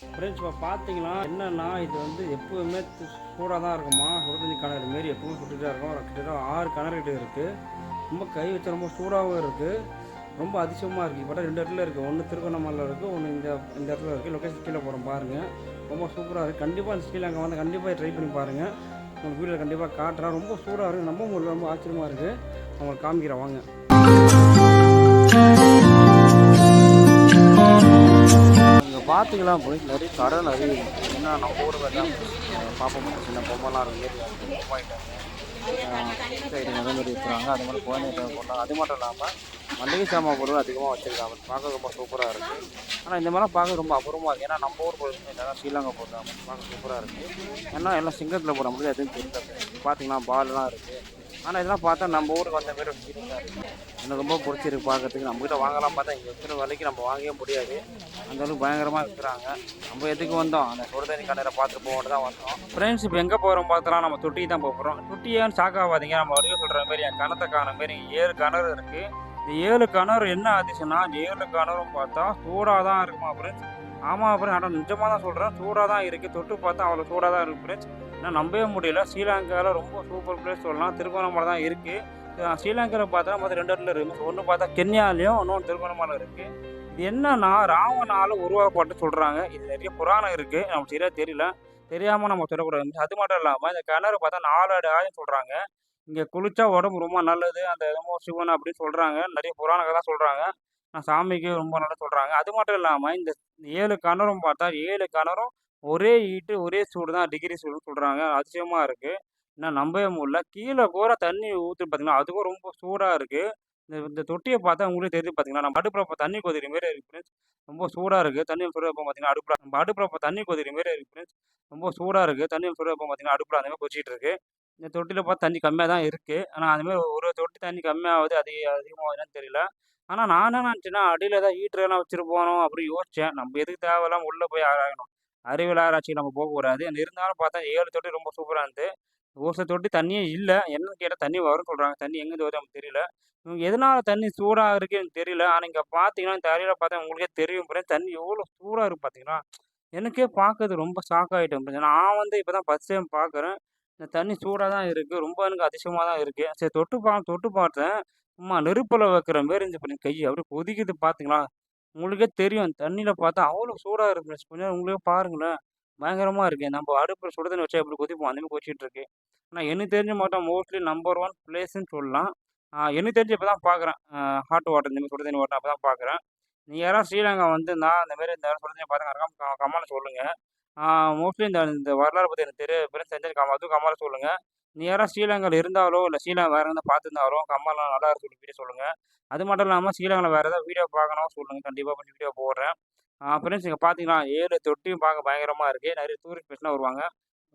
Friends இப்போ பார்த்தீங்கன்னா என்னென்னா இது வந்து எப்போவுமே சூடாக தான் இருக்குமா? சுடு கிணறு மாரி எப்பவுமே சுட்டுட்டு தான் இருக்கும். கிட்டத்தட்ட ஆறு கிணறு கிட்ட இருக்குது ரொம்ப கை வச்சா ரொம்ப சூடாகவும் இருக்குது ரொம்ப அதிசயமாக இருக்குது இப்போ ரெண்டு இடத்துல இருக்குது ஒன்று திருவண்ணாமலையில் இருக்குது ஒன்று இந்த இந்த இடத்துல இருக்குது லொக்கேஷன் கீழே போகிறோம் பாருங்கள் ரொம்ப சூப்பராக இருக்குது கண்டிப்பாக இந்த ஸ்ரீலங்கா வந்து கண்டிப்பாக ட்ரை பண்ணி பாருங்கள் உங்கள் வீட்டில் கண்டிப்பாக காட்டுறேன் ரொம்ப சூடாக இருக்குது நம்ம ரொம்ப ஆச்சரியமாக இருக்குது உங்களுக்கு காமிக்கிறேன். வாங்க. பார்த்தீங்களா போய் நிறைய கடை நிறைய இருக்கு. ஏன்னா நம்ம ஊர் தான் பாப்பா மட்டும் சின்ன பொம்மைலாம் இருக்கும் ஏரியா சைடு அதே மாதிரி இருக்கிறாங்க. அது மாதிரி குழந்தைங்க போட்டாங்க அது மட்டும் இல்லாமல் மளிகை சாமான் பொருள் அதிகமாக வச்சுருக்காங்க. பார்க்க ரொம்ப சூப்பராக இருக்குது ஆனால் இந்த மாதிரிலாம் பார்க்க ரொம்ப அபூர்வமாக இருக்குது ஏன்னா நம்ம ஊர் பொருள் இல்லை ஸ்ரீலங்கா போடுறாங்க பார்க்க சூப்பராக இருக்குது ஏன்னா எல்லாம் சிங்கத்தில் போகிற மாதிரி எதுவும் தெரியல. பார்த்தீங்கன்னா பால்லாம் இருக்குது ஆனால் இதெல்லாம் பார்த்தா நம்ம ஊருக்கு வந்த மாதிரி வச்சுருக்காரு எனக்கு ரொம்ப பிடிச்சிருக்கு பார்க்கறதுக்கு. நம்மகிட்ட வாங்கலாம் பார்த்தா இங்கே இருக்கிற விலைக்கு நம்ம வாங்கவே முடியாது. அந்த அளவுக்கு பயங்கரமாக இருக்கிறாங்க நம்ம எதுக்கு வந்தோம்? அந்த சுடுதண்ணி கடையில் பார்த்துட்டு போகட்டு தான் வந்தோம். ஃப்ரெண்ட்ஸ் இப்போ எங்கே போகிறோம் பார்த்தலாம் நம்ம தொட்டி தான் போகிறோம் தொட்டியான்னு சாக்காவாதீங்க. நம்ம வரையும் சொல்கிற மாதிரி என் கணத்தை காண மாதிரி ஏழு கிணறு இருக்குது இந்த ஏழு கிணறு என்ன ஆதிச்சுன்னா இந்த ஏழு கிணறும் பார்த்தா சூடாக தான் இருக்குமா ஃப்ரெண்ட்ஸ் ஆமாம் ஃப்ரெண்ட்ஸ் ஆனால் நிஜமாக தான் சொல்கிறேன் சூடாக தான் இருக்குது தொட்டு பார்த்தா அவ்வளோ சூடாக தான் இருக்குது ஃப்ரெண்ட்ஸ் நான் நம்பவே முடியல. ஸ்ரீலங்காவில் ரொம்ப சூப்பர் பிளேஸ் சொல்லலாம். திருகோணமலை தான் இருக்குது ஸ்ரீலங்காவில் பார்த்தா மொத்தம் ரெண்டு இடத்துல இருக்குது ஒன்று பார்த்தா கென்யாலையும் இன்னொன்று திருகோணமலை இருக்குது இது என்னன்னா ராவணால உருவாக்கப்பட்டு சொல்கிறாங்க இது நிறைய புராணம் இருக்குது நமக்கு சரியாக தெரியல. தெரியாமல் நம்ம சொல்லக்கூடாது. அது மட்டும் இல்லாமல் இந்த கிணறு பார்த்தா நாலு அடி ஆயம் சொல்கிறாங்க இங்கே குளிச்சா உடம்பு ரொம்ப நல்லது. அந்த என்னமோ சிவன் அப்படின்னு சொல்கிறாங்க நிறைய புராணங்கள் தான் சொல்கிறாங்க சாமிக்கு ரொம்ப நல்லா சொல்கிறாங்க அது மட்டும் இல்லாமல் இந்த ஏழு கணரும் பார்த்தா ஏழு கணரும் ஒரே ஈட்டு ஒரே சூடு தான் டிகிரி சூடுன்னு சொல்கிறாங்க அதிசயமாக இருக்குது நான் நம்பவே முடியல. கீழே கூட தண்ணி ஊற்றி பார்த்தீங்கன்னா அதுக்கும் ரொம்ப சூடாக இருக்குது இந்த இந்த தொட்டியை பார்த்தா உங்களுக்கு தெரியுது பார்த்தீங்கன்னா நம்ம அடுப்பில் தண்ணி கொதிக்கிற மாரி இருக்குது ரொம்ப சூடாக இருக்குது தண்ணி சுட பார்த்தீங்கன்னா அடுப்பில் நம்ம அடுப்பில் தண்ணி கொதிக்கிற மாரி இருக்குது ரொம்ப சூடாக இருக்குது தண்ணி சுட பார்த்தீங்கன்னா அடுப்பில் அந்த மாதிரி கொதிச்சிட்டு இருக்குது இந்த தொட்டியில் பார்த்து தண்ணி கம்மியாக தான் இருக்குது ஆனால் அதுமாதிரி ஒரு தொட்டி தண்ணி கம்மியாகுது அது அதிகமாகுதுன்னு தெரியல. ஆனால் நான் என்ன நினச்சேன்னா அடியில் ஏதாவது ஹீட்டரெல்லாம் வச்சுட்டு போகணும் அப்படின்னு யோசித்தேன் நம்ம எதுக்கு தேவையில்லாம உள்ளே போய் ஆராயணும். அறிவியல் ஆராய்ச்சி நம்ம போகக்கூடாது இருந்தாலும் பார்த்தா ஏழு தொட்டி ரொம்ப சூப்பராக இருந்து ஒரு சில தொட்டி தண்ணியே இல்லை. என்னன்னு கேட்டால் தண்ணி வரும்னு சொல்கிறாங்க தண்ணி எங்கேருந்து வருது நமக்கு தெரியல. இவங்க எதனால் தண்ணி சூடாக இருக்கு எனக்கு தெரியல. ஆனால் இங்கே பார்த்தீங்கன்னா இந்த அருவியில் பார்த்தா உங்களுக்கே தெரியும் பிறகு தண்ணி எவ்வளோ சூடாக இருக்குது பார்த்தீங்கன்னா எனக்கே பார்க்கறது ரொம்ப ஷாக் ஆகிட்டேன் நான் வந்து இப்போ தான் ஃபஸ்ட் டைம் பார்க்குறேன் இந்த தண்ணி சூடாக தான் இருக்குது ரொம்ப எனக்கு அதிசயமாக தான் இருக்குது சரி தொட்டு பா தொட்டு பார்த்தேன். அம்மா நெருப்பில் வைக்கிற மாரி இருந்துச்சு பண்ணி கை அப்படியே கொதிக்குது பார்த்தீங்களா உங்களுக்கே தெரியும். தண்ணியில் பார்த்தா அவ்வளோ சூடாக இருக்கு. கொஞ்சம் உங்களுக்கே பாருங்களேன். பயங்கரமாக இருக்குது நம்ம அடுப்பில் சுடு தண்ணி வச்சா எப்படி கொதிப்போம்? அந்தமாதிரி கொச்சிட்டு இருக்கு. ஆனால் எனக்கு தெரிஞ்ச மாட்டோம். மோஸ்ட்லி நம்பர் ஒன் பிளேஸ்ன்னு சொல்லலாம். ஆஹ் எனக்கு தெரிஞ்சு இப்போ தான் பார்க்குறேன் ஹாட் வாட்டர் இந்தமாதிரி சுடு தண்ணி வாட்டர் அப்போ தான் பார்க்குறேன் நீங்கள் யாராவது ஸ்ரீலங்கா வந்து நான் அந்தமாரி இந்த சுடு தண்ணி பார்த்து கம்மால சொல்லுங்கள் மோஸ்ட்லி இந்த இந்த வரலாறு பற்றி எனக்கு தெரிய பெரும் தெரிஞ்சு அதுவும் கம்மால சொல்லுங்கள் நீ யாராவது இருந்தாலோ இல்லை ஸ்ரீலங்கா வேறு எதாவது பார்த்துருந்தாலோ கம்மாலாம் நல்லா இருக்கு சொல்லி சொல்லுங்கள் அது மட்டும் இல்லாமல் ஸ்ரீலங்கில் வேறு ஏதாவது வீடியோ பார்க்கணும் சொல்லுங்கள் கண்டிப்பாக கொஞ்சம் வீடியோ போடுறேன். ஃப்ரெண்ட்ஸ் இங்கே பார்த்தீங்கன்னா ஏழு தொட்டியும் பார்க்க பயங்கரமாக இருக்குது நிறைய டூரிஸ்ட் பிளேஸ்லாம் வருவாங்க.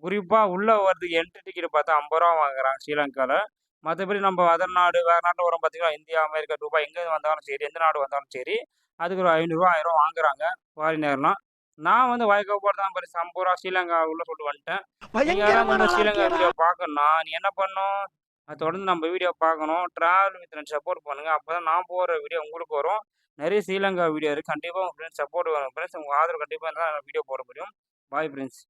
குறிப்பாக உள்ளே வரதுக்கு என்ட்ரி டிக்கெட் பார்த்தா ஐம்பது ரூபா வாங்குறாங்க ஸ்ரீலங்காவில் மற்றபடி நம்ம அதர் நாடு வேறு நாட்டில் வரோம் பார்த்தீங்கன்னா இந்தியா அமெரிக்கா ரூபாய் எங்கே வந்தாலும் சரி எந்த நாடு வந்தாலும் சரி அதுக்கு ஒரு ஐநூறுரூவா ஆயிரம் வாங்குறாங்க. ஃபாரினர்லாம் நான் வந்து வயக்கப்போட்டு தான் பரிசு ஐம்பது ரூபா ஸ்ரீலங்கா உள்ள சொல்லிட்டு வந்துட்டேன். நீங்க யாராவது வந்து ஸ்ரீலங்கா வீடியோ பார்க்கணும்னா நீ என்ன பண்ணணும்? அது தொடர்ந்து நம்ம வீடியோ பார்க்கணும். ட்ராவல் வித் சப்போர்ட் பண்ணுங்க. அப்போ தான் நான் போகிற வீடியோ உங்களுக்கு வரும். நிறைய ஸ்ரீலங்கா வீடியோ இருக்குது கண்டிப்பாக உங்கள் ஃப்ரெண்ட்ஸ் சப்போர்ட் வரும். ஃப்ரெண்ட்ஸ் உங்கள் ஆதரவு கண்டிப்பாக இருந்தால் வீடியோ போட முடியும். Bye friends